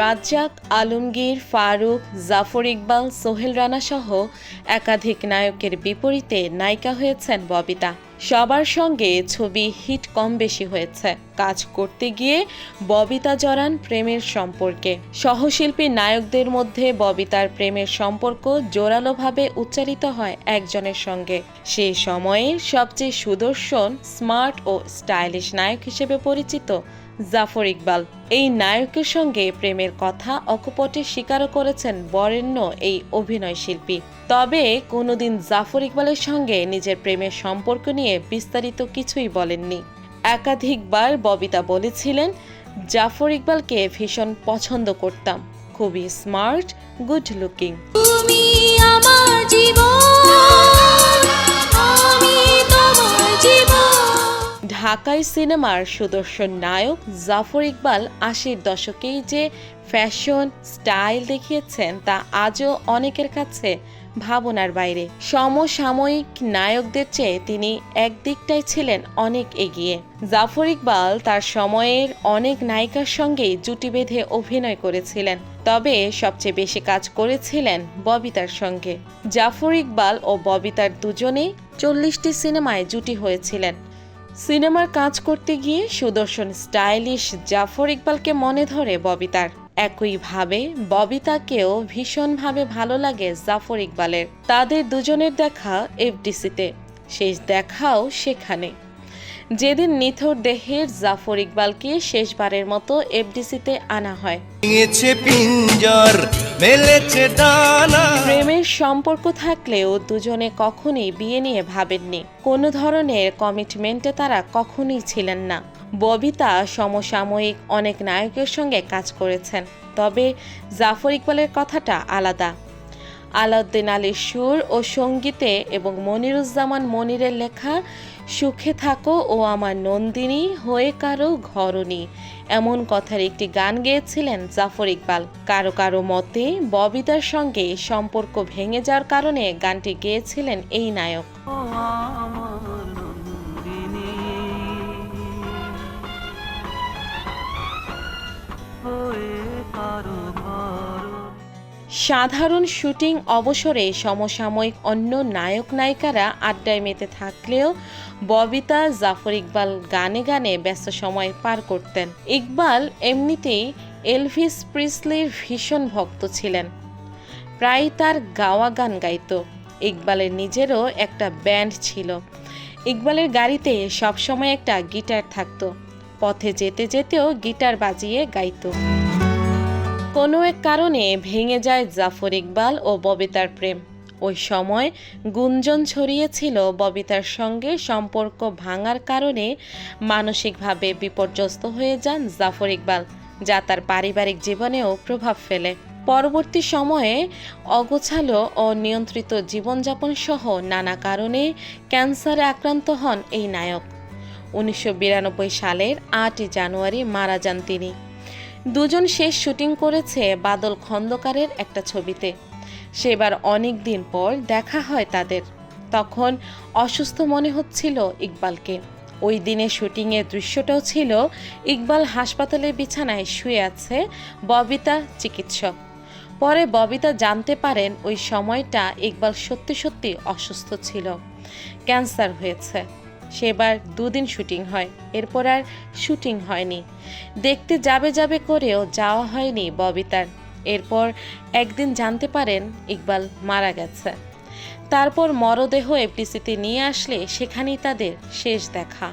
রাজ্জাক আলমগীর ফারুক জাফর ইকবাল সোহেল রানা সহ একাধিক নায়কের বিপরীতে নায়িকা হয়েছেন ববিতা। সবার সঙ্গে ছবি হিট কম বেশি হয়েছে। কাজ করতে গিয়ে ববিতা জড়ান প্রেমের সম্পর্কে। সহশিল্পী নায়কদের মধ্যে ববিতার প্রেমের সম্পর্ক জোরালোভাবে উচ্চারিত হয় একজনের সঙ্গে। সেই সময়ে সবচেয়ে সুদর্শন, স্মার্ট ও স্টাইলিশ নায়ক হিসেবে পরিচিত জাফর ইকবাল। এই নায়কের সঙ্গে প্রেমের কথা অকপটে স্বীকারও করেছেন বরেণ্য, এই অভিনয় শিল্পী। তবে কোনোদিন জাফর ইকবালের সঙ্গে নিজের প্রেমের সম্পর্ক নিয়ে বিস্তারিত কিছুই বলেননি। একাধিকবার ববিতা বলেছিলেন জাফর ইকবালকে ভীষণ পছন্দ করতাম। খুবই স্মার্ট গুড লুকিং। ঢাকাই সিনেমার সুদর্শন নায়ক জাফর ইকবাল আশির দশকেই যে ফ্যাশন স্টাইল দেখিয়েছেন তা আজও অনেকের কাছে ভাবনার বাইরে। সমসাময়িক নায়কদের চেয়ে তিনি একদিকটাই ছিলেন অনেক এগিয়ে। জাফর ইকবাল তার সময়ের অনেক নায়িকার সঙ্গেই জুটি বেঁধে অভিনয় করেছিলেন, তবে সবচেয়ে বেশি কাজ করেছিলেন ববিতার সঙ্গে। জাফর ইকবাল ও ববিতার দুজনেই চল্লিশটি সিনেমায় জুটি হয়েছিলেন। সিনেমার কাজ করতে গিয়ে সুদর্শন স্টাইলিশ জাফর ইকবালকে মনে ধরে ববিতার। একইভাবে ববিতাকেও ভীষণভাবে ভালো লাগে জাফর ইকবালের। তাদের দুজনের দেখা এফডিসিতে, শেষ দেখাও সেখানে। যেদিন নিথর দেহের জাফর ইকবালকে শেষবারের মতো এফডিসিতে আনা হয়। পিঞ্জর, মেলেছে ডানা সম্পর্ক থাকলেও দুজনে কখনোই বিয়ে নিয়ে ভাবেননি। কোনো ধরনের কমিটমেন্টে তারা কখনোই ছিলেন না। ববিতা সমসাময়িক অনেক নায়কের সঙ্গে কাজ করেছেন, তবে জাফর ইকবালের কথাটা আলাদা। আলাউদ্দিন আলীর সুর ও সঙ্গীতে এবং মনিরুজ্জামান মনিরের লেখা সুখে থাকো ও আমার নন্দিনী হয়ে কারও ঘরণী। এমন কথার একটি গান গেয়েছিলেন জাফর ইকবাল। কারও কারও মতে ববিতার সঙ্গে সম্পর্ক ভেঙে যাওয়ার কারণে গানটি গেয়েছিলেন এই নায়ক। সাধারণ শুটিং অবসরে সমসাময়িক অন্য নায়ক নায়িকারা আড্ডায় মেতে থাকলেও ববিতা, জাফর ইকবাল গানে গানে ব্যস্ত সময় পার করতেন। ইকবাল এমনিতেই এলভিস প্রিসলির ভীষণ ভক্ত ছিলেন। প্রায় তার গাওয়া গান গাইত। ইকবালের নিজেরও একটা ব্যান্ড ছিল। ইকবালের গাড়িতে সবসময় একটা গিটার থাকতো। পথে যেতে যেতেও গিটার বাজিয়ে গাইতো। কোনো এক কারণে ভেঙে যায় জাফর ইকবাল ও ববিতার প্রেম। ওই সময় গুঞ্জন ছড়িয়েছিল ববিতার সঙ্গে সম্পর্ক ভাঙার কারণে মানসিকভাবে বিপর্যস্ত হয়ে যান জাফর ইকবাল, যা তার পারিবারিক জীবনেও প্রভাব ফেলে। পরবর্তী সময়ে অগোছালো ও নিয়ন্ত্রিত জীবনযাপন সহ নানা কারণে ক্যান্সারে আক্রান্ত হন এই নায়ক। উনিশশো বিরানব্বই সালের আটই জানুয়ারি মারা যান তিনি। দুজন শেষ শুটিং করেছে বাদল খন্দকারের একটা ছবিতে। সেবার অনেক দিন পর দেখা হয় তাদের। তখন অসুস্থ মনে হচ্ছিল ইকবালকে। ওই দিনে শুটিংয়ের দৃশ্যটাও ছিল, ইকবাল হাসপাতালের বিছানায় শুয়ে আছে ববিতা চিকিৎসক। পরে ববিতা জানতে পারেন ওই সময়টা ইকবাল সত্যি সত্যি অসুস্থ ছিল। ক্যান্সার হয়েছে। সেবার দুদিন শুটিং হয়। এরপর আর শুটিং হয়নি। দেখতে যাবে যাবে করেও যাওয়া হয়নি ববিতার এরপর একদিন জানতে পারেন ইকবাল মারা গেছে। তারপর মরদেহ এফডিসিতে নিয়ে আসলে সেখানেই তাদের শেষ দেখা।